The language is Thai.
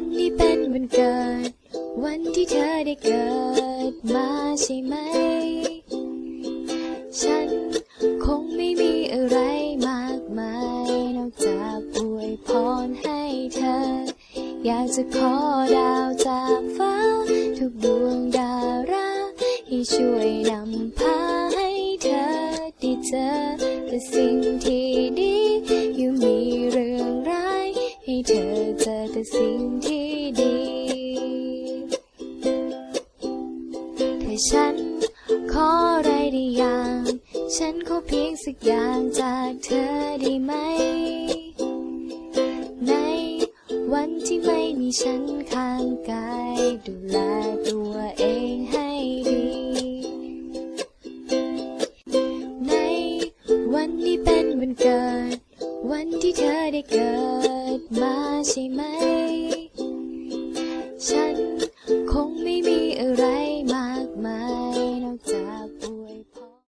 วันนี้เป็นวันเกิด วันที่เธอได้เกิดมาใช่ไหม ฉันคงไม่มีอะไรมากมาย นอกจากอวยพรให้เธอ อยากจะขอดาวจากฟ้า ทุกดวงดาราให้ช่วยนำพาให้เธอได้เจอแต่สิ่งที่ดี เธอเจอแต่สิ่งที่ดี ถ้าฉันขออะไรได้อย่าง ฉันขอเพียงสักอย่างจากเธอได้ไหม ในวันที่ไม่มีฉันข้างกายดูแลตัวเองให้ดี ในวันนี้เป็นวันเกิด วันที่เธอได้เกิดมาใช่ไหม ฉันคงไม่มีอะไร